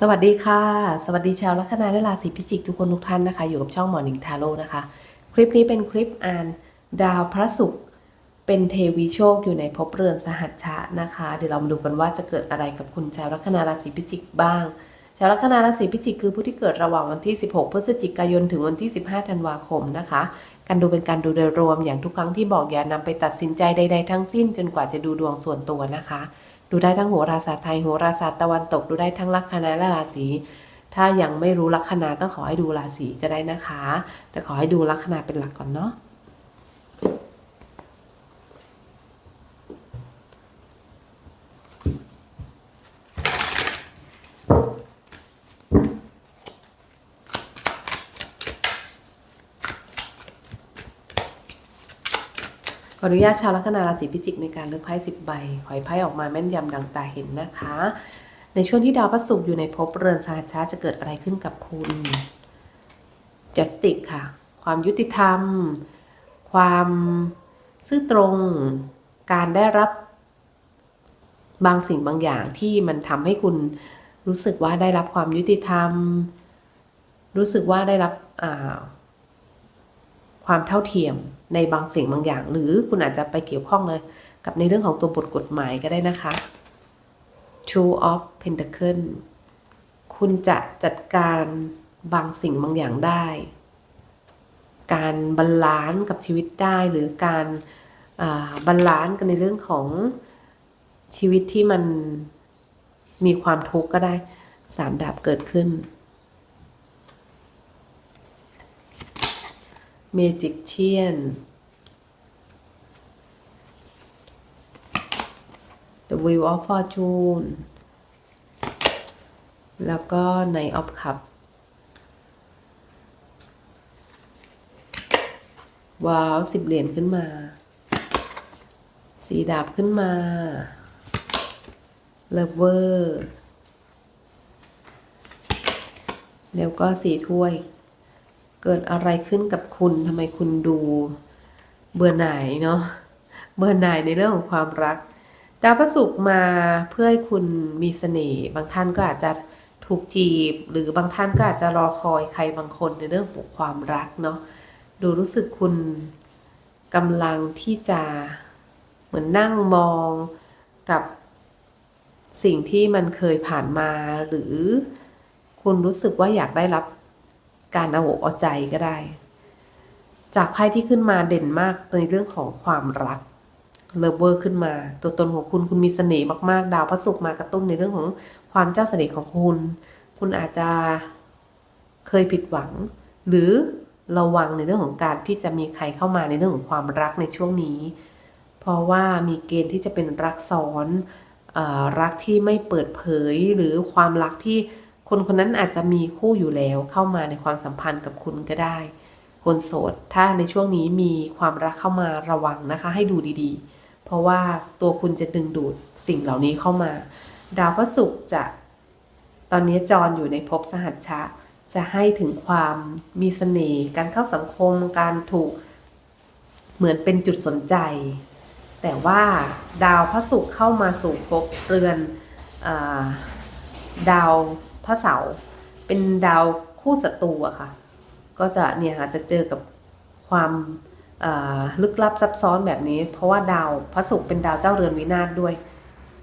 สวัสดีค่ะ สวัสดีชาวลัคนาและราศีพิจิกทุกคนทุกท่านนะคะ อยู่กับช่องหมอนิงทาโร่นะคะ คลิปนี้เป็นคลิปอ่านดาวพระศุกร์เป็นเทวีโชคอยู่ในภพเรือนสหัชชะนะคะ เดี๋ยวเรามาดูกันว่าจะเกิดอะไรกับคุณชาวลัคนาราศีพิจิกบ้าง ชาวลัคนาราศีพิจิกคือผู้ที่เกิดระหว่างวันที่ 16 พฤศจิกายนถึงวันที่ 15 ธันวาคมนะคะ การดูเป็นการดูโดยรวมอย่างทุกครั้งที่บอกอย่านำไปตัดสินใจใด ๆ ทั้งสิ้นจนกว่าจะดูดวงส่วนตัวนะคะ ดูได้ทั้งโหราศาสตร์ไทยโหราศาสตร์ตะวันตกดูได้ทั้งลัคนาและราศีถ้ายังไม่รู้ลัคนาก็ขอให้ดูราศีก็ได้นะคะ แต่ขอให้ดูลัคนาเป็นหลักก่อนเนาะ ออนุญาตชาวลัคนาราศีพิจิกในการเลือกไพ่สิบใบ ขอให้ไพ่ออกมาแม่นยำดังตาเห็นนะคะ ในช่วงที่ดาวพระศุกร์อยู่ในภพเรือนสหัชชาจะเกิดอะไรขึ้นกับคุณจัสติกค่ะ ความยุติธรรม ความซื่อตรง การได้รับบางสิ่งบางอย่างที่มันทำให้คุณรู้สึกว่าได้รับความยุติธรรม รู้สึกว่าได้รับ ความเท่าเทียมในบางสิ่งบางอย่าง หรือคุณอาจจะไปเกี่ยวข้องเลยกับในเรื่องของตัวบทกฎหมายก็ได้นะคะ Two of Pentacle คุณจะจัดการบางสิ่งบางอย่างได้ การบาลานซ์กับชีวิตได้ หรือการบาลานซ์กันในเรื่องของชีวิตที่มันมีความทุกข์ก็ได้สามดาบเกิดขึ้น เมจิกเชียน The Wheel of Fortune แล้วก็ใน of Cup ว้าวสิบเหรียญขึ้นมาสีดาบขึ้นมาเลเวอร์ แล้วก็สีถ้วย เกิดอะไรขึ้นกับคุณทำไมคุณดูเบื่อหน่ายเนาะเบื่อหน่ายในเรื่องของความรัก ดาวพระศุกร์มาเพื่อให้คุณมีเสน่ห์บางท่านก็อาจจะถูกจีบ หรือบางท่านก็อาจจะรอคอยใครบางคนในเรื่องของความรักเนาะดูรู้สึกคุณกำลังที่จะเหมือนนั่งมองกับสิ่งที่มันเคยผ่านมาหรือคุณรู้สึกว่าอยากได้รับ การเอาอกเอาใจก็ได้ จากไพ่ที่ขึ้นมาเด่นมากในเรื่องของความรักเลิฟเวอร์ขึ้นมา ตัวตนของคุณคุณมีเสน่ห์มากๆ ดาวพระศุกร์มากระตุ้นในเรื่องของความเจ้าเสน่ห์ของคุณ คุณอาจจะเคยผิดหวัง หรือระวังในเรื่องของการที่จะมีใครเข้ามาในเรื่องของความรักในช่วงนี้ เพราะว่ามีเกณฑ์ที่จะเป็นรักซ้อนอรักที่ไม่เปิดเผยหรือความรักที่ คนคนนั้นอาจจะมีคู่อยู่แล้วเข้ามาในความสัมพันธ์กับคุณก็ได้ คนโสด ถ้าในช่วงนี้มีความรักเข้ามาระวังนะคะ ให้ดูดีๆ เพราะว่าตัวคุณจะดึงดูดสิ่งเหล่านี้เข้ามา ดาวพระศุกร์จะ ตอนนี้จรอยู่ในภพสหัชชะ จะให้ถึงความมีเสน่ห์การเข้าสังคมการถูกเหมือนเป็นจุดสนใจ แต่ว่าดาวพระศุกร์เข้ามาสู่ภพเรือนอดาว พระเสาร์เป็นดาวคู่ศัตรูอะค่ะ ก็จะเนี่ยค่ะจะเจอกับความลึกลับซับซ้อนแบบนี้ เพราะว่าดาวพระศุกร์เป็นดาวเจ้าเรือนวินาศด้วย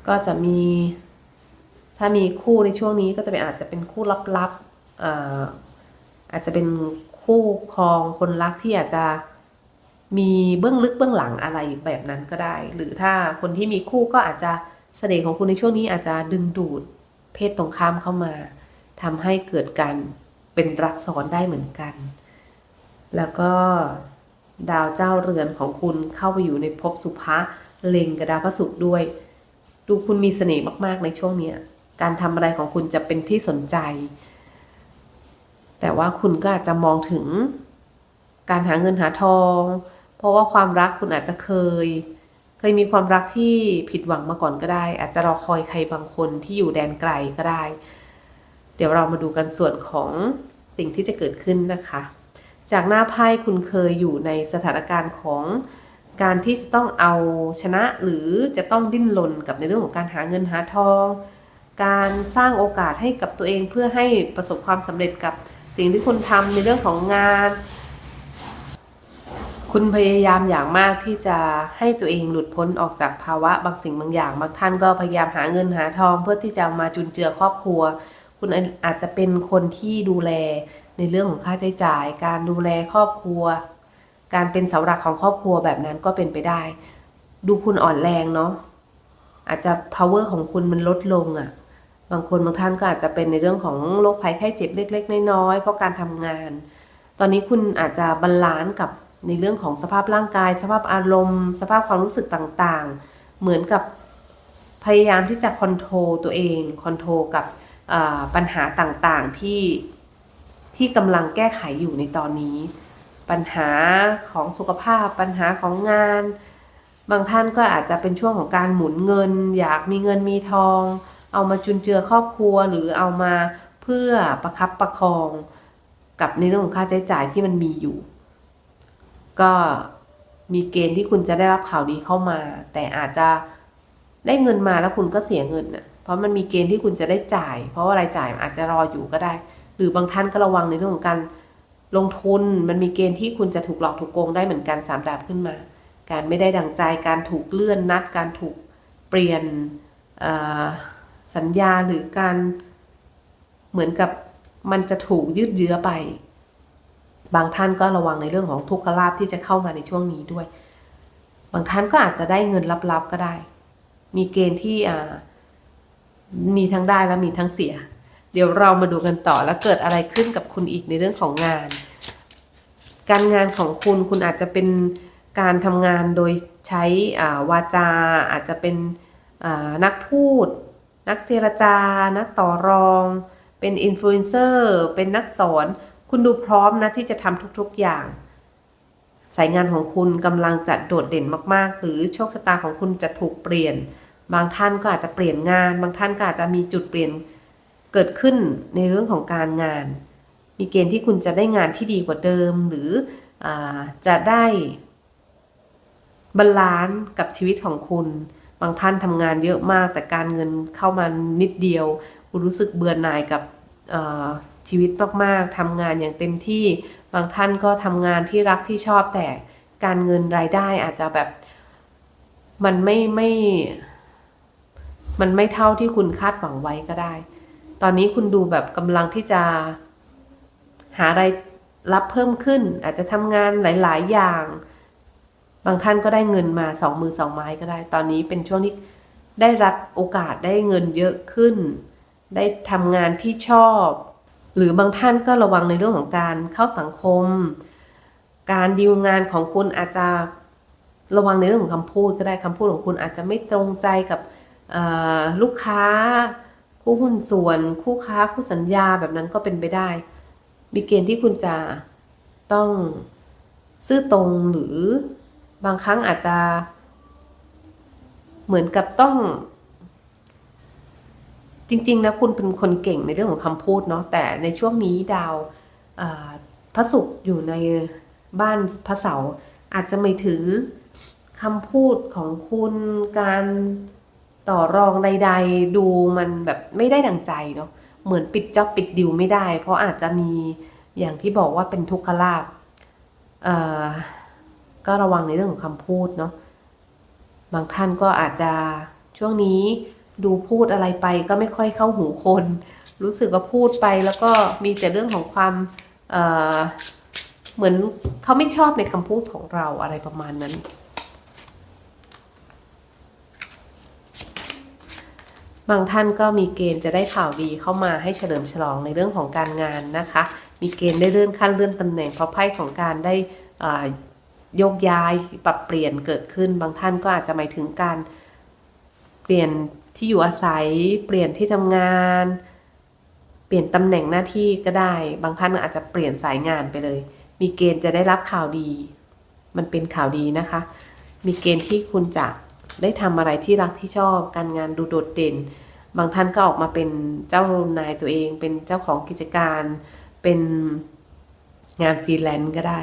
ก็จะมี ถ้ามีคู่ในช่วงนี้ก็จะเป็นอาจจะเป็นคู่ลับๆอาอาจจะเป็นคู่ครองคนรักที่อาจจะมีเบื้องลึกเบื้องหลังอะไรแบบนั้นก็ได้ หรือถ้าคนที่มีคู่ก็อาจจะเสน่ห์ของคุณในช่วงนี้อาจจะดึงดูด เพศตรงข้ามเข้ามาทำให้เกิดการเป็นรักซ้อนได้เหมือนกัน แล้วก็ดาวเจ้าเรือนของคุณเข้าไปอยู่ในภพสุภะเล็งกับดาวพระศุกร์ด้วย ดูคุณมีเสน่ห์มากๆในช่วงเนี้ยการทำอะไรของคุณจะเป็นที่สนใจ แต่ว่าคุณก็อาจจะมองถึงการหาเงินหาทอง เพราะว่าความรักคุณอาจจะเคย เคยมีความรักที่ผิดหวังมาก่อนก็ได้ อาจจะรอคอยใครบางคนที่อยู่แดนไกลก็ได้ เดี๋ยวเรามาดูกันส่วนของสิ่งที่จะเกิดขึ้นนะคะ จากหน้าไพ่คุณเคยอยู่ในสถานการณ์ของการที่จะต้องเอาชนะหรือจะต้องดิ้นรนกับในเรื่องของการหาเงินหาทอง การสร้างโอกาสให้กับตัวเองเพื่อให้ประสบความสำเร็จกับสิ่งที่คุณทำในเรื่องของงาน คุณพยายามอย่างมากที่จะให้ตัวเองหลุดพ้นออกจากภาวะบางสิ่งบางอย่าง บางท่านก็พยายามหาเงินหาทอง เพื่อที่จะมาจุนเจือครอบครัว คุณอาจจะเป็นคนที่ดูแลในเรื่องของค่าใช้จ่าย การดูแลครอบครัว การเป็นเสาหลักของครอบครัวแบบนั้นก็เป็นไปได้ ดูคุณอ่อนแรงเนาะอาจจะ power ของคุณมันลดลงอะ่ะ บางคนบางท่านก็อาจจะเป็นในเรื่องของโรคภัยไข้เจ็บเล็ก ๆ น้อยๆเพราะการทำงาน ตอนนี้คุณอาจจะบาลานซ์กับ ในเรื่องของสภาพร่างกาย สภาพอารมณ์ สภาพความรู้สึกต่างๆ เหมือนกับพยายามที่จะคอนโทรลตัวเองคอนโทรลกับปัญหาต่างๆที่ที่กำลังแก้ไขอยู่ในตอนนี้ ปัญหาของสุขภาพ ปัญหาของงาน บางท่านก็อาจจะเป็นช่วงของการหมุนเงิน อยากมีเงินมีทอง เอามาจุนเจือครอบครัวหรือเอามาเพื่อประคับประคอง กับในเรื่องของค่าใช้จ่ายที่มันมีอยู่ ก็มีเกณฑ์ที่คุณจะได้รับข่าวดีเข้ามา แต่อาจจะได้เงินมาแล้วคุณก็เสียเงินน่ะเพราะมันมีเกณฑ์ที่คุณจะได้จ่าย เพราะว่ารายจ่ายอาจจะรออยู่ก็ได้ หรือบางท่านก็ระวังในเรื่องของการลงทุนมันมีเกณฑ์ที่คุณจะถูกหลอกถูกโกงได้เหมือนกันสามดาบขึ้นมา การไม่ได้ดังใจการถูกเลื่อนนัด การถูกเปลี่ยนสัญญาหรือการเหมือนกับมันจะถูกยืดเยื้อไป บางท่านก็ระวังในเรื่องของทุกขลาภที่จะเข้ามาในช่วงนี้ด้วย บางท่านก็อาจจะได้เงินลับๆก็ได้ มีเกณฑ์ที่มีทั้งได้และมีทั้งเสีย เดี๋ยวเรามาดูกันต่อแล้วเกิดอะไรขึ้นกับคุณอีกในเรื่องของงาน การงานของคุณคุณอาจจะเป็นการทำงานโดยใช้วาจา อาจจะเป็นนักพูด นักเจรจา นักต่อรอง เป็นอินฟลูเอนเซอร์ เป็นนักสอน คุณดูพร้อมนะที่จะทำทุกๆอย่าง สายงานของคุณกำลังจะโดดเด่นมากๆ หรือโชคชะตาของคุณจะถูกเปลี่ยน บางท่านก็อาจจะเปลี่ยนงาน บางท่านก็อาจจะมีจุดเปลี่ยนเกิดขึ้นในเรื่องของการงาน มีเกณฑ์ที่คุณจะได้งานที่ดีกว่าเดิม หรืออจะได้บาลานซ์กับชีวิตของคุณ บางท่านทำงานเยอะมากแต่การเงินเข้ามานิดเดียว คุณรู้สึกเบื่อหน่ายกับ ชีวิตมากๆทำงานอย่างเต็มที่ บางท่านก็ทำงานที่รักที่ชอบแต่การเงินรายได้อาจจะแบบ มันไม่ไม่ มันไม่เท่าที่คุณคาดหวังไว้ก็ได้ ตอนนี้คุณดูแบบกำลังที่จะ หารายรับเพิ่มขึ้น อาจจะทำงานหลาย ๆ อย่าง บางท่านก็ได้เงินมาสองมือสองไม้ก็ได้ ตอนนี้เป็นช่วงที่ได้รับโอกาสได้เงินเยอะขึ้น ได้ทำงานที่ชอบ หรือบางท่านก็ระวังในเรื่องของการเข้าสังคม การดีลงานของคุณอาจจะระวังในเรื่องของคำพูดก็ได้คำพูดของคุณอาจจะไม่ตรงใจกับลูกค้า คู่หุ้นส่วน คู่ค้าคู่สัญญาแบบนั้นก็เป็นไปได้ มีเกณฑ์ที่คุณจะต้องซื่อตรงหรือบางครั้งอาจจะเหมือนกับต้อง จริงๆนะคุณเป็นคนเก่งในเรื่องของคำพูดเนาะแต่ในช่วงนี้ดาวพระศุกร์อยู่ในบ้านพระเสาร์อาจจะไม่ถือคำพูดของคุณการต่อรองใด ๆ ดูมันแบบไม่ได้ดังใจเนาะเหมือนปิดจ็อบปิดดิวไม่ได้ เพราะอาจจะมีอย่างที่บอกว่าเป็นทุกขลาภก็ระวังในเรื่องของคำพูดเนาะบางท่านก็อาจจะช่วงนี้ ดูพูดอะไรไปก็ไม่ค่อยเข้าหูคน รู้สึกว่าพูดไปแล้วก็มีแต่เรื่องของความเเหมือนเขาไม่ชอบในคำพูดของเราอะไรประมาณนั้น บางท่านก็มีเกณฑ์จะได้ข่าวดีเข้ามาให้เฉลิมฉลองในเรื่องของการงานนะคะ มีเกณฑ์ได้เลื่อนขั้นเลื่อนตำแหน่งเพราะไพ่ของการได้โยกย้ายปรับเปลี่ยนเกิดขึ้น บางท่านก็อาจจะหมายถึงการเปลี่ยน ที่อยู่อาศัยเปลี่ยนที่ทำงาน เปลี่ยนตำแหน่งหน้าที่ก็ได้ บางท่านอาจจะเปลี่ยนสายงานไปเลย มีเกณฑ์จะได้รับข่าวดี มันเป็นข่าวดีนะคะ มีเกณฑ์ที่คุณจะได้ทำอะไรที่รักที่ชอบ การงานดูโดดเด่น บางท่านก็ออกมาเป็นเจ้านายตัวเอง เป็นเจ้าของกิจการ เป็นงานฟรีแลนซ์ก็ได้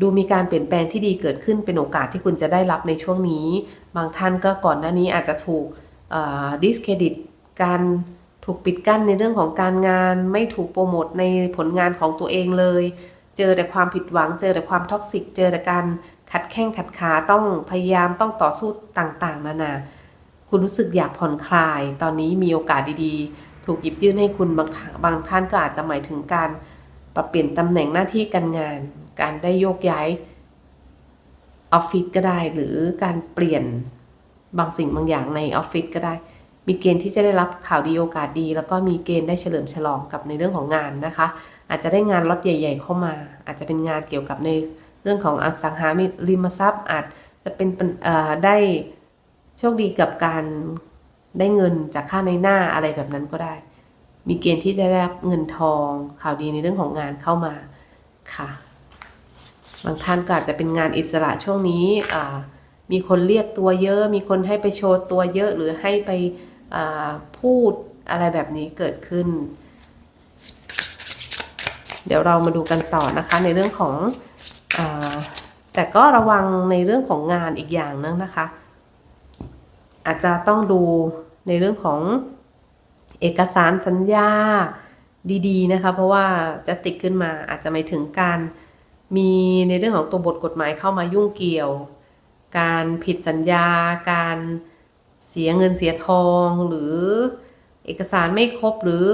ดูมีการเปลี่ยนแปลงที่ดีเกิดขึ้นเป็นโอกาสที่คุณจะได้รับในช่วงนี้ บางท่านก็ก่อนหน้านี้อาจจะถูก ดิสเครดิตการถูกปิดกั้นในเรื่องของการงาน ไม่ถูกโปรโมทในผลงานของตัวเองเลย เจอแต่ความผิดหวัง เจอแต่ความท็อกซิก เจอแต่การขัดแข้งขัดขาต้องพยายามต้องต่อสู้ต่างๆ นานา คุณรู้สึกอยากผ่อนคลาย ตอนนี้มีโอกาสดีๆ ถูกหยิบยื่นให้คุณบางทบางท่านก็อาจจะหมายถึงการปรับเปลี่ยนตำแหน่งหน้าที่การงาน การได้โยกย้ายออฟฟิศก็ได้หรือการเปลี่ยน บางสิ่งบางอย่างในออฟฟิศก็ได้ มีเกณฑ์ที่จะได้รับข่าวดีโอกาสดี แล้วก็มีเกณฑ์ได้เฉลิมฉลองกับในเรื่องของงานนะคะ อาจจะได้งานล็อตใหญ่ ๆ เข้ามา อาจจะเป็นงานเกี่ยวกับในเรื่องของอสังหาริมทรัพย์ อาจจะเป็นได้โชคดีกับการได้เงินจากค่าในหน้าอะไรแบบนั้นก็ได้ มีเกณฑ์ที่จะได้รับเงินทองข่าวดีในเรื่องของงานเข้ามาค่ะ บางท่านก็อาจจะเป็นงานอิสระช่วงนี้ มีคนเรียกตัวเยอะ มีคนให้ไปโชว์ตัวเยอะหรือให้ไปพูดอะไรแบบนี้เกิดขึ้น เดี๋ยวเรามาดูกันต่อนะคะในเรื่องของอแต่ก็ระวังในเรื่องของงานอีกอย่างนึงนะคะ อาจจะต้องดูในเรื่องของเอกสารสัญญาดีๆนะคะ เพราะว่าจะติดขึ้นมาอาจจะไม่ถึงการมีในเรื่องของตัวบทกฎหมายเข้ามายุ่งเกี่ยว การผิดสัญญา การเสียเงินเสียทองหรือเอกสารไม่ครบหรือ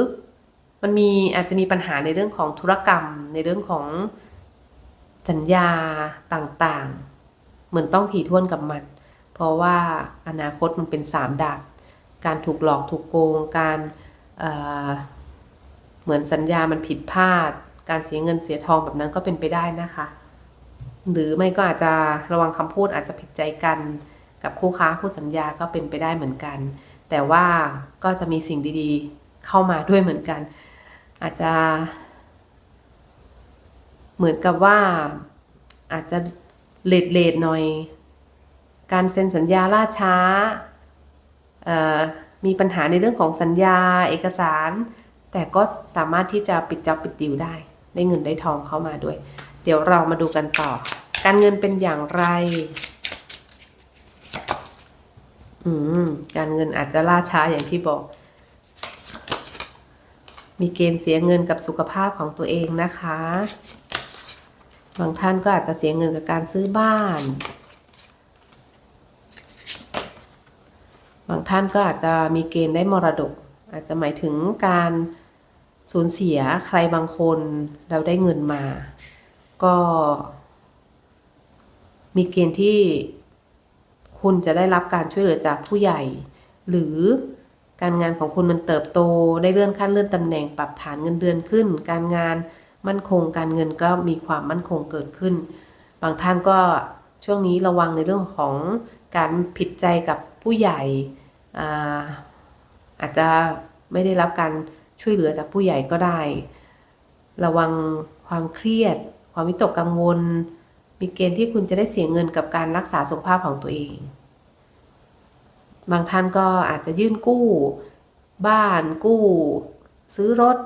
มันมีอาจจะมีปัญหาในเรื่องของธุรกรรม ในเรื่องของสัญญาต่างๆ เหมือนต้องถี่ถ้วนกับมัน เพราะว่าอนาคตมันเป็นสามดาบการถูกหลอกถูกโกง การเเหมือนสัญญามันผิดพลาด การเสียเงินเสียทองแบบนั้นก็เป็นไปได้นะคะ หรือไม่ก็อาจจะระวังคำพูดอาจจะผิดใจกันกับคู่ค้าคู่สัญญาก็เป็นไปได้เหมือนกัน แต่ว่าก็จะมีสิ่งดีๆเข้ามาด้วยเหมือนกัน อาจจะ เหมือนกับว่าอาจจะเลทเลทหน่อย การเซ็นสัญญาล่าช้า มีปัญหาในเรื่องของสัญญาเอกสาร แต่ก็สามารถที่จะปิดจ็อบปิดดิวได้ ได้เงินได้ทองเข้ามาด้วย เดี๋ยวเรามาดูกันต่อ การเงินเป็นอย่างไร อืม การเงินอาจจะล่าช้าอย่างที่บอก มีเกณฑ์เสียเงินกับสุขภาพของตัวเองนะคะ บางท่านก็อาจจะเสียเงินกับการซื้อบ้าน บางท่านก็อาจจะมีเกณฑ์ได้มรดก อาจจะหมายถึงการสูญเสียใครบางคนแล้วได้เงินมา ก็มีเกณฑ์ที่คุณจะได้รับการช่วยเหลือจากผู้ใหญ่ หรือการงานของคุณมันเติบโตได้เลื่อนขั้นเลื่อนตำแหน่งปรับฐานเงินเดือนขึ้น การงานมั่นคงการเงินก็มีความมั่นคงเกิดขึ้น บางท่านก็ช่วงนี้ระวังในเรื่องของการผิดใจกับผู้ใหญ่อ่าอาจจะไม่ได้รับการช่วยเหลือจากผู้ใหญ่ก็ได้ ระวังความเครียด ความวิตกกังวล มีเกณฑ์ที่คุณจะได้เสียเงินกับการรักษาสุขภาพของตัวเอง บางท่านก็อาจจะยื่นกู้ บ้านกู้ ซื้อรถ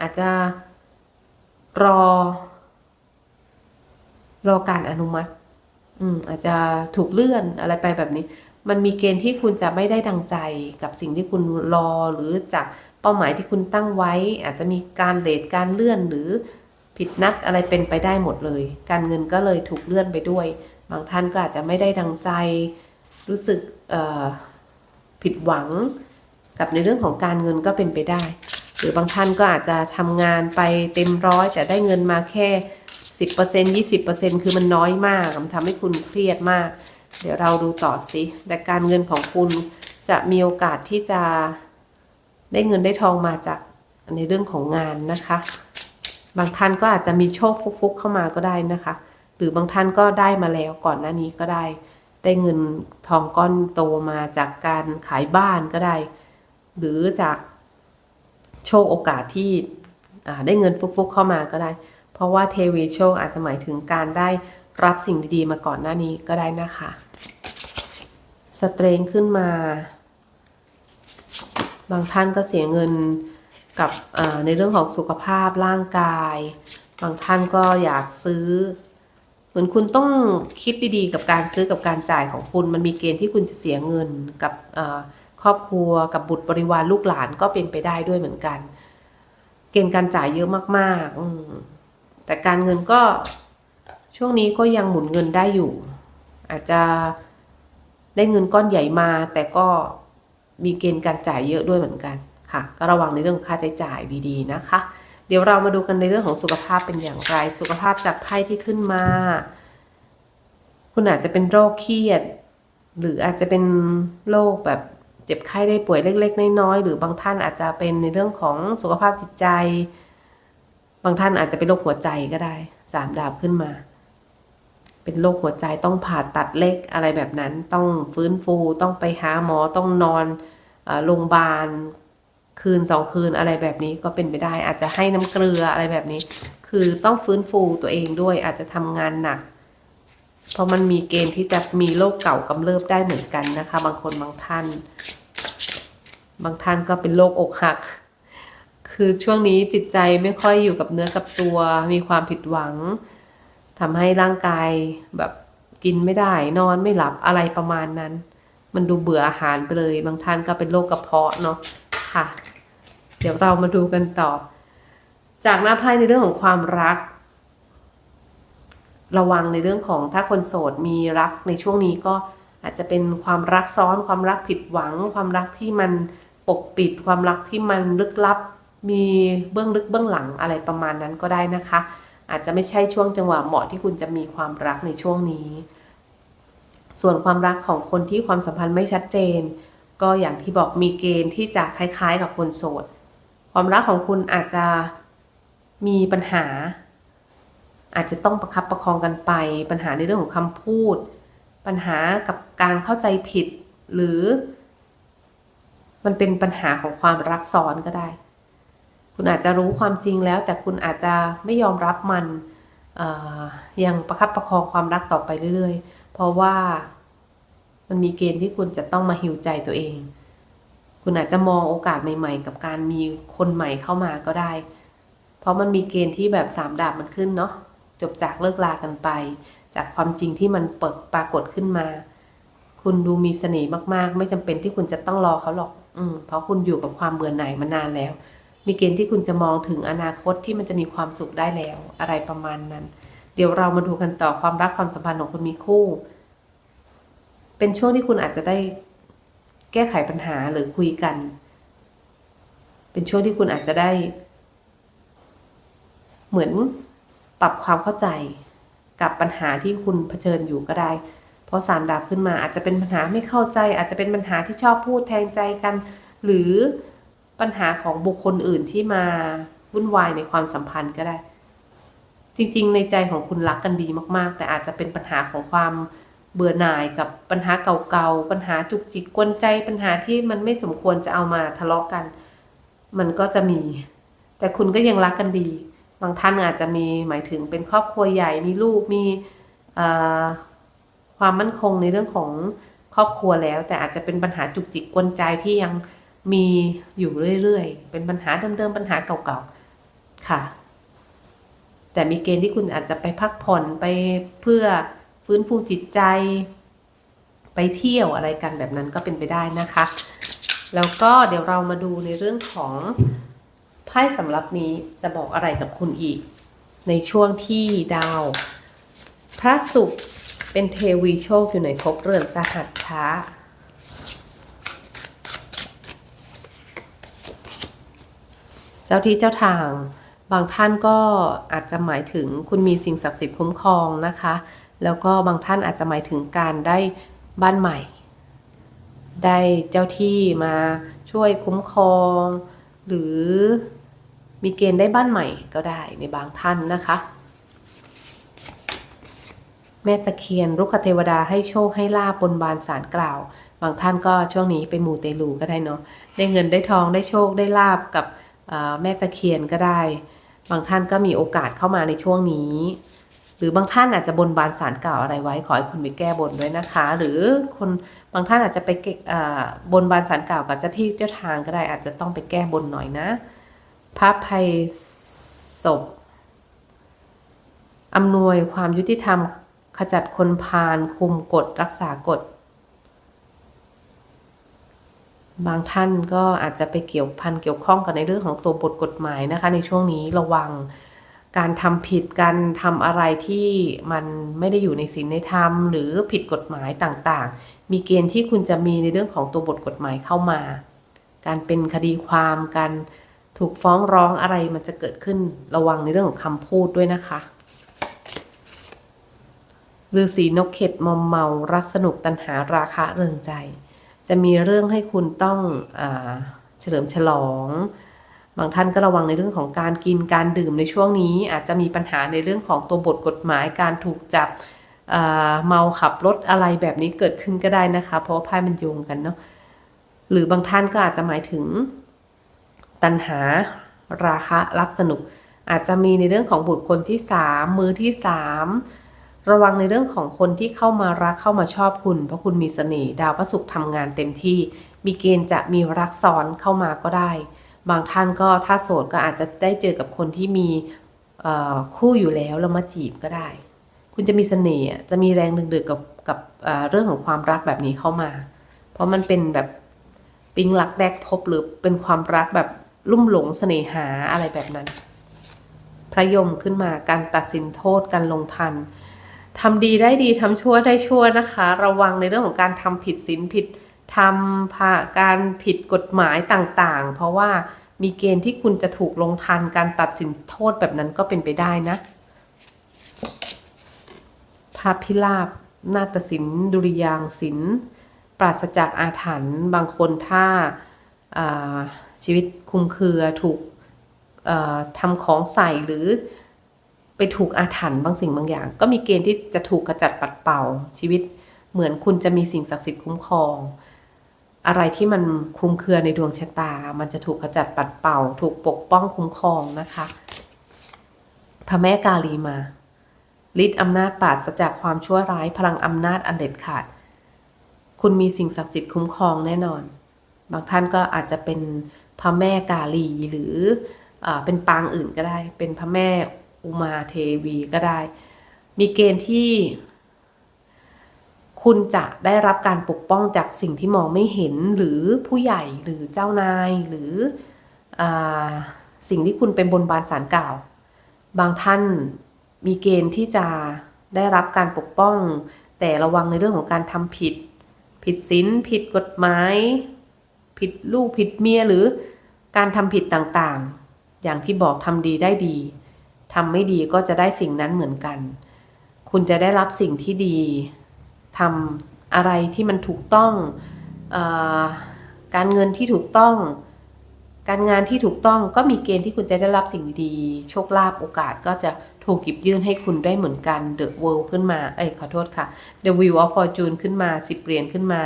อาจจะรอ รอการอนุมัติ อืมอาจจะถูกเลื่อนอะไรไปแบบนี้ มันมีเกณฑ์ที่คุณจะไม่ได้ดังใจกับสิ่งที่คุณรอหรือจากเป้าหมายที่คุณตั้งไว้ อาจจะมีการเลทการเลื่อนหรือ ผิดนัดอะไรเป็นไปได้หมดเลย การเงินก็เลยถูกเลื่อนไปด้วย บางท่านก็อาจจะไม่ได้ดังใจ รู้สึกผิดหวัง กับในเรื่องของการเงินก็เป็นไปได้ หรือบางท่านก็อาจจะทำงานไปเต็มร้อยแต่ได้เงินมาแค่ 10% 20%คือมันน้อยมากมันทำให้คุณเครียดมาก เดี๋ยวเราดูต่อสิ แต่การเงินของคุณจะมีโอกาสที่จะได้เงินได้ทองมาจากในเรื่องของงานนะคะ บางท่านก็อาจจะมีโชคฟุกๆเข้ามาก็ได้นะคะ หรือบางท่านก็ได้มาแล้วก่อนหน้านี้ก็ได้ ได้เงินทองก้อนโตมาจากการขายบ้านก็ได้ หรือจากโชคโอกาสที่ได้เงินฟุกๆเข้ามาก็ได้ เพราะว่าเทวีโชคอาจจะหมายถึงการได้รับสิ่งดีๆมาก่อนหน้านี้ก็ได้นะคะ สเตรงขึ้นมา บางท่านก็เสียเงิน กับในเรื่องของสุขภาพร่างกาย บางท่านก็อยากซื้อ เหมือนคุณต้องคิดดีๆ กับการซื้อกับการจ่ายของคุณ มันมีเกณฑ์ที่คุณจะเสียเงินกับครอบครัวกับบุตรบริวารลูกหลานก็เป็นไปได้ด้วยเหมือนกัน เกณฑ์การจ่ายเยอะมากๆแต่การเงินก็ช่วงนี้ก็ยังหมุนเงินได้อยู่ อาจจะได้เงินก้อนใหญ่มา แต่ก็มีเกณฑ์การจ่ายเยอะด้วยเหมือนกัน ค่ะ ก็ระวังในเรื่องของค่าใช้จ่ายดีๆนะคะ เดี๋ยวเรามาดูกันในเรื่องของสุขภาพเป็นอย่างไร สุขภาพจากไพ่ที่ขึ้นมา คุณอาจจะเป็นโรคเครียด หรืออาจจะเป็นโรคแบบเจ็บไข้ได้ป่วยเล็ก ๆ น้อยๆหรือบางท่านอาจจะเป็นในเรื่องของสุขภาพจิตใจ บางท่านอาจจะเป็นโรคหัวใจก็ได้สามดาบขึ้นมา เป็นโรคหัวใจต้องผ่าตัดเล็กอะไรแบบนั้น ต้องฟื้นฟูต้องไปหาหมอต้องนอนโรงพยาบาล คืนสองคืนอะไรแบบนี้ก็เป็นไปได้ อาจจะให้น้ำเกลืออะไรแบบนี้ คือต้องฟื้นฟูตัวเองด้วยอาจจะทำงานหนัก เพราะมันมีเกณฑ์ที่จะมีโรคเก่ากำเริบได้เหมือนกันนะคะ บางคนบางท่าน บางท่านก็เป็นโรคอกหัก คือช่วงนี้จิตใจไม่ค่อยอยู่กับเนื้อกับตัว มีความผิดหวังทำให้ร่างกายแบบกินไม่ได้นอนไม่หลับอะไรประมาณนั้น มันดูเบื่ออาหารไปเลย บางท่านก็เป็นโรคกระเพาะเนาะ ค่ะ เดี๋ยวเรามาดูกันต่อ จากหน้าไพ่ในเรื่องของความรัก ระวังในเรื่องของถ้าคนโสดมีรักในช่วงนี้ก็อาจจะเป็นความรักซ้อน ความรักผิดหวัง ความรักที่มันปกปิด ความรักที่มันลึกลับ มีเบื้องลึกเบื้องหลังอะไรประมาณนั้นก็ได้นะคะ อาจจะไม่ใช่ช่วงจังหวะเหมาะที่คุณจะมีความรักในช่วงนี้ ส่วนความรักของคนที่ความสัมพันธ์ไม่ชัดเจน ก็อย่างที่บอกมีเกณฑ์ที่จะคล้ายๆ กับคนโสด ความรักของคุณอาจจะมีปัญหา อาจจะต้องประคับประคองกันไป ปัญหาในเรื่องของคำพูด ปัญหากับการเข้าใจผิด หรือ มันเป็นปัญหาของความรักซ้อนก็ได้ คุณอาจจะรู้ความจริงแล้ว แต่คุณอาจจะไม่ยอมรับมันยังประคับประคองความรักต่อไปเรื่อยๆ เพราะว่า มันมีเกณฑ์ที่คุณจะต้องมาหิวใจตัวเอง คุณอาจจะมองโอกาสใหม่ ๆ กับการมีคนใหม่เข้ามาก็ได้ เพราะมันมีเกณฑ์ที่แบบสามดาบมันขึ้นเนาะจบจากเลิกลากันไป จากความจริงที่มันเปิดปรากฏขึ้นมา คุณดูมีเสน่ห์มากๆ ไม่จำเป็นที่คุณจะต้องรอเขาหรอก อืมเพราะคุณอยู่กับความเบื่อหน่ายมานานแล้ว มีเกณฑ์ที่คุณจะมองถึงอนาคตที่มันจะมีความสุขได้แล้ว อะไรประมาณนั้น เดี๋ยวเรามาดูกันต่อความรักความสัมพันธ์ของคุณมีคู่ เป็นช่วงที่คุณอาจจะได้แก้ไขปัญหาหรือคุยกัน เป็นช่วงที่คุณอาจจะได้ เหมือนปรับความเข้าใจกับปัญหาที่คุณเผชิญอยู่ก็ได้ เพราะสามดาบขึ้นมาอาจจะเป็นปัญหาไม่เข้าใจ อาจจะเป็นปัญหาที่ชอบพูดแทงใจกัน หรือปัญหาของบุคคลอื่นที่มาวุ่นวายในความสัมพันธ์ก็ได้ จริง ๆ ในใจของคุณรักกันดีมาก ๆ แต่อาจจะเป็นปัญหาของความ เบื่อหน่ายกับปัญหาเก่าๆ ปัญหาจุกจิกกวนใจ ปัญหาที่มันไม่สมควรจะเอามาทะเลาะกัน มันก็จะมี แต่คุณก็ยังรักกันดี บางท่านอาจจะมีหมายถึงเป็นครอบครัวใหญ่มีลูกมีความมั่นคงในเรื่องของครอบครัวแล้ว แต่อาจจะเป็นปัญหาจุกจิกกวนใจที่ยังมีอยู่เรื่อยๆ เป็นปัญหาเดิมๆ ปัญหาเก่าๆ ค่ะ แต่มีเกณฑ์ที่คุณอาจจะไปพักผ่อนไปเพื่อ ฟื้นฟูจิตใจ ไปเที่ยวอะไรกันแบบนั้นก็เป็นไปได้นะคะ แล้วก็เดี๋ยวเรามาดูในเรื่องของไพ่สำหรับนี้จะบอกอะไรกับคุณอีก ในช่วงที่ดาว พระศุกร์เป็นเทวีโชคอยู่ในภพเรือนสหัสช้าเจ้าที่เจ้าทาง บางท่านก็อาจจะหมายถึงคุณมีสิ่งศักดิ์สิทธิ์คุ้มครองนะคะ แล้วก็บางท่านอาจจะหมายถึงการได้บ้านใหม่ ได้เจ้าที่มาช่วยคุ้มครอง หรือมีเกณฑ์ได้บ้านใหม่ก็ได้ในบางท่านนะคะ แม่ตะเคียนรุกขเทวดาให้โชคให้ลาบบนบานสารกล่าว บางท่านก็ช่วงนี้ไปมูเตลูก็ได้เนาะได้เงินได้ทองได้โชคได้ลาบกับแม่ตะเคียนก็ได้ บางท่านก็มีโอกาสเข้ามาในช่วงนี้ รือบางท่านอาจจะบนบานสารกล่าวอะไรไว้ ขอให้คุณไปแก้บนด้วยนะคะ หรือคนบางท่านอาจจะไปเกอ่าบนบานสารกล่าวกับเจ้าที่เจ้าทางก็ได้อาจจะต้องไปแก้บนหน่อยนะพระภัยศพอำนวยความยุติธรรมขจัดคนพาลคุมกฎรักษากฎ บางท่านก็อาจจะไปเกี่ยวพันเกี่ยวข้องกับในเรื่องของตัวบทกฎหมายนะคะ ในช่วงนี้ระวัง การทำผิดการทำอะไรที่มันไม่ได้อยู่ในศีลในธรรม หรือผิดกฎหมายต่างๆ มีเกณฑ์ที่คุณจะมีในเรื่องของตัวบทกฎหมายเข้ามา การเป็นคดีความการถูกฟ้องร้องอะไรมันจะเกิดขึ้นระวังในเรื่องของคำพูดด้วยนะคะฤาษีนกเข็ดมอมเมารักสนุกตันหาราคะเริงใจ จะมีเรื่องให้คุณต้องอเฉลิมฉลอง บางท่านก็ระวังในเรื่องของการกินการดื่มในช่วงนี้ อาจจะมีปัญหาในเรื่องของตัวบทกฎหมายการถูกจับเมาขับรถอะไรแบบนี้เกิดขึ้นก็ได้นะคะ เพราะว่าไพ่มันโยงกันเนาะหรือบางท่านก็อาจจะหมายถึงตัณหาราคะรักสนุก อาจจะมีในเรื่องของบุตรคนที่สามมือที่สามระวังในเรื่องของคนที่เข้ามารักเข้ามาชอบคุณ เพราะคุณมีเสน่ห์ดาวพระศุกร์ทำงานเต็มที่ มีเกณฑ์จะมีรักซ้อนเข้ามาก็ได้ บางท่านก็ถ้าโสดก็อาจจะได้เจอกับคนที่มีคู่อยู่แล้วแล้วมาจีบก็ได้ คุณจะมีเสน่ห์จะมีแรงดึงดูดกับกับเรื่องของความรักแบบนี้เข้ามา เพราะมันเป็นแบบปิ๊งรักแรกพบหรือเป็นความรักแบบลุ่มหลงเสน่หาอะไรแบบนั้น พระยมขึ้นมาการตัดสินโทษการลงทันทำดีได้ดีทำชั่วได้ชั่วนะคะ ระวังในเรื่องของการทำผิดศีลผิด ทำผ่าการผิดกฎหมายต่างๆ เพราะว่ามีเกณฑ์ที่คุณจะถูกลงทันการตัดสินโทษแบบนั้นก็เป็นไปได้นะพาพิลาบนาฏศิลป์ดุริยางศิลป์ปราศจากอาถรรพ์บางคนถ้าชีวิตคุมเครือถูกทำของใส่หรือไปถูกอาถรรพ์บางสิ่งบางอย่าง ก็มีเกณฑ์ที่จะถูกกระจัดปัดเป่าชีวิตเหมือนคุณจะมีสิ่งศักดิ์สิทธิ์คุ้มครอง อะไรที่มันคลุมเครือในดวงชะตา มันจะถูกกระจัดปัดเป่า ถูกปกป้องคุ้มครองนะคะพระแม่กาลีมาฤทธิ์อำนาจปราศจากความชั่วร้ายพลังอำนาจอันเด็ดขาด คุณมีสิ่งศักดิ์สิทธิ์คุ้มครองแน่นอน บางท่านก็อาจจะเป็นพระแม่กาลีหรืออเป็นปางอื่นก็ได้ เป็นพระแม่อุมาเทวีก็ได้ มีเกณฑ์ที่ คุณจะได้รับการปกป้องจากสิ่งที่มองไม่เห็นหรือผู้ใหญ่หรือเจ้านายหรืออสิ่งที่คุณเป็นบนบานสารกล่าว บางท่านมีเกณฑ์ที่จะได้รับการปกป้อง แต่ระวังในเรื่องของการทำผิด ผิดศีลผิดกฎหมาย ผิดลูกผิดเมียหรือการทำผิดต่างๆ อย่างที่บอกทำดีได้ดีทำไม่ดีก็จะได้สิ่งนั้นเหมือนกัน คุณจะได้รับสิ่งที่ดี ทำอะไรที่มันถูกต้องอการเงินที่ถูกต้อง การงานที่ถูกต้องก็มีเกณฑ์ที่คุณจะได้รับสิ่งดีโชคลาภโอกาสก็จะถูกหยิบยื่นให้คุณได้เหมือนกัน The World ขึ้นมา เอ้ยขอโทษค่ะ The Wheel of Fortune ขึ้นมาสิบเหรียญขึ้นมา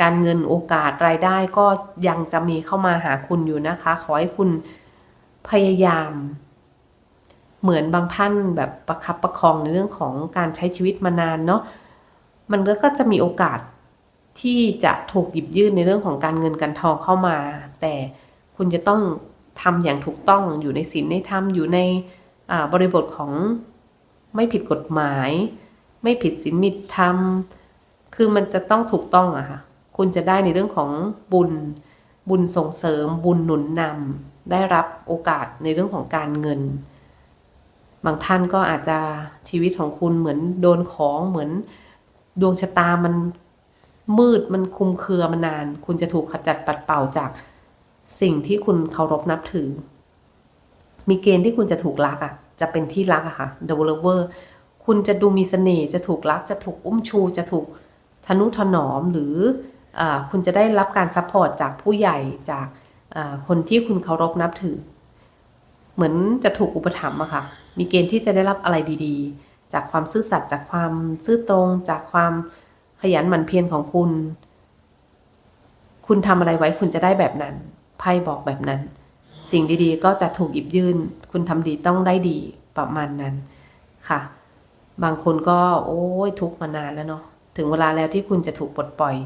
การเงินโอกาสรายได้ก็ยังจะมีเข้ามาหาคุณอยู่นะคะ ขอให้คุณพยายาม เหมือนบางท่านแบบประคับประคองในเรื่องของการใช้ชีวิตมานานเนาะ มันก็จะมีโอกาสที่จะถูกหยิบยื่นในเรื่องของการเงินการทองเข้ามา แต่คุณจะต้องทำอย่างถูกต้องอยู่ในศีลในธรรมอยู่ในบริบทของไม่ผิดกฎหมาย ไม่ผิดศีลมิตรธรรม คือมันจะต้องถูกต้องอะค่ะคุณจะได้ในเรื่องของบุญบุญส่งเสริมบุญหนุนนำได้รับโอกาสในเรื่องของการเงิน บางท่านก็อาจจะชีวิตของคุณเหมือนโดนของเหมือน ดวงชะตามันมืดมันคุมเครือมานาน คุณจะถูกขจัดปัดเป่าจากสิ่งที่คุณเคารพนับถือ มีเกณฑ์ที่คุณจะถูกรักอะ จะเป็นที่รักอะค่ะ The Lover คุณจะดูมีเสน่ห์จะถูกรัก จะถูกอุ้มชู จะถูกทนุถนอมหรืออคุณจะได้รับการซัพพอร์ตจากผู้ใหญ่จากคนที่คุณเคารพนับถือ เหมือนจะถูกอุปถัมภ์อะค่ะ มีเกณฑ์ที่จะได้รับอะไรดี ๆ จากความซื่อสัตย์จากความซื่อตรง จากความขยันหมั่นเพียรของคุณ คุณทำอะไรไว้คุณจะได้แบบนั้นไพ่บอกแบบนั้น สิ่งดีๆ ก็จะถูกหยิบยื่น คุณทำดีต้องได้ดีประมาณนั้นค่ะ บางคนก็โอ้ยทุกมานานแล้วเนาะถึงเวลาแล้วที่คุณจะถูกปลดปล่อย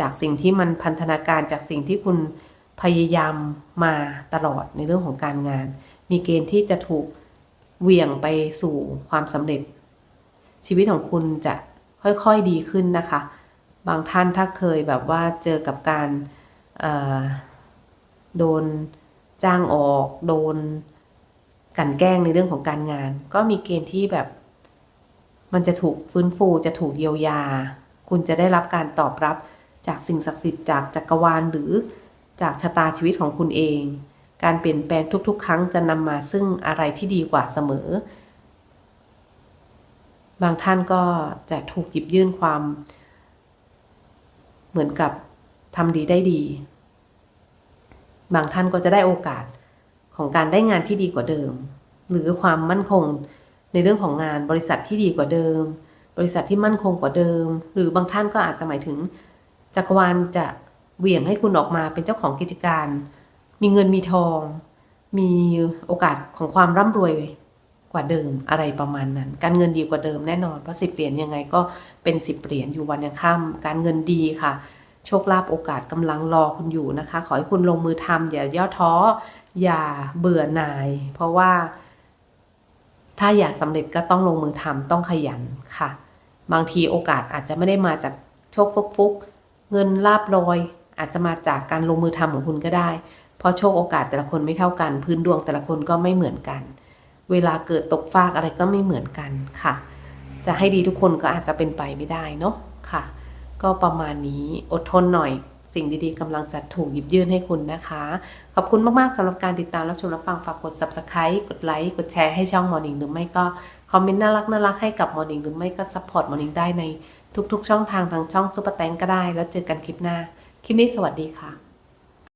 จากสิ่งที่มันพันธนาการจากสิ่งที่คุณพยายามมาตลอดในเรื่องของการงาน มีเกณฑ์ที่จะถูกเหวี่ยงไปสู่ความสำเร็จ ชีวิตของคุณจะค่อยๆดีขึ้นนะคะ บางท่านถ้าเคยแบบว่าเจอกับการโดนจ้างออกโดนกันแกล้งในเรื่องของการงาน ก็มีเกณฑ์ที่แบบ มันจะถูกฟื้นฟูจะถูกเยียวยา คุณจะได้รับการตอบรับจากสิ่งศักดิ์สิทธิ์จากจักรวาลหรือจากชะตาชีวิตของคุณเอง การเปลี่ยนแปลงทุกๆ ครั้งจะนำมาซึ่งอะไรที่ดีกว่าเสมอ บางท่านก็จะถูกหยิบยื่นความ เหมือนกับทำดีได้ดี บางท่านก็จะได้โอกาสของการได้งานที่ดีกว่าเดิม หรือความมั่นคงในเรื่องของงานบริษัทที่ดีกว่าเดิม บริษัทที่มั่นคงกว่าเดิม หรือบางท่านก็อาจจะหมายถึง จักรวาลจะเหวี่ยงให้คุณออกมาเป็นเจ้าของกิจการ มีเงินมีทอง มีโอกาสของความร่ำรวย กว่าเดิมอะไรประมาณนั้น การเงินดีกว่าเดิมแน่นอน เพราะสิบเหรียญยังไงก็เป็นสิบเหรียญอยู่วันยังค่ำการเงินดีค่ะ โชคลาภโอกาสกำลังรอคุณอยู่นะคะ ขอให้คุณลงมือทำอย่าย่อท้อ อย่าเบื่อหน่าย เพราะว่า ถ้าอยากสำเร็จก็ต้องลงมือทำต้องขยันค่ะ บางทีโอกาสอาจจะไม่ได้มาจากโชคฟุกฟุกๆเงินลาบลอย อาจจะมาจากการลงมือทำของคุณก็ได้ เพราะโชคโอกาสแต่ละคนไม่เท่ากัน พื้นดวงแต่ละคนก็ไม่เหมือนกัน เวลาเกิดตกฟากอะไรก็ไม่เหมือนกันค่ะ จะให้ดีทุกคนก็อาจจะเป็นไปไม่ได้เนาะค่ะ ก็ประมาณนี้อดทนหน่อย สิ่งดีๆกำลังจะถูกหยิบยื่นให้คุณนะคะ ขอบคุณมากๆสำหรับการติดตามรับชมรับฟังฝากกด subscribe กดไลค์กดแชร์ให้ช่อง Morning หรือไม่ก็คอมเมนต์น่ารักน่ารักให้กับ Morning หรือไม่ก็ support Morning ได้ในทุกๆ ช่องทางทางช่อง Super t a n k ก็ได้ แล้วเจอกันคลิปหน้า คลิปนี้สวัสดีค่ะ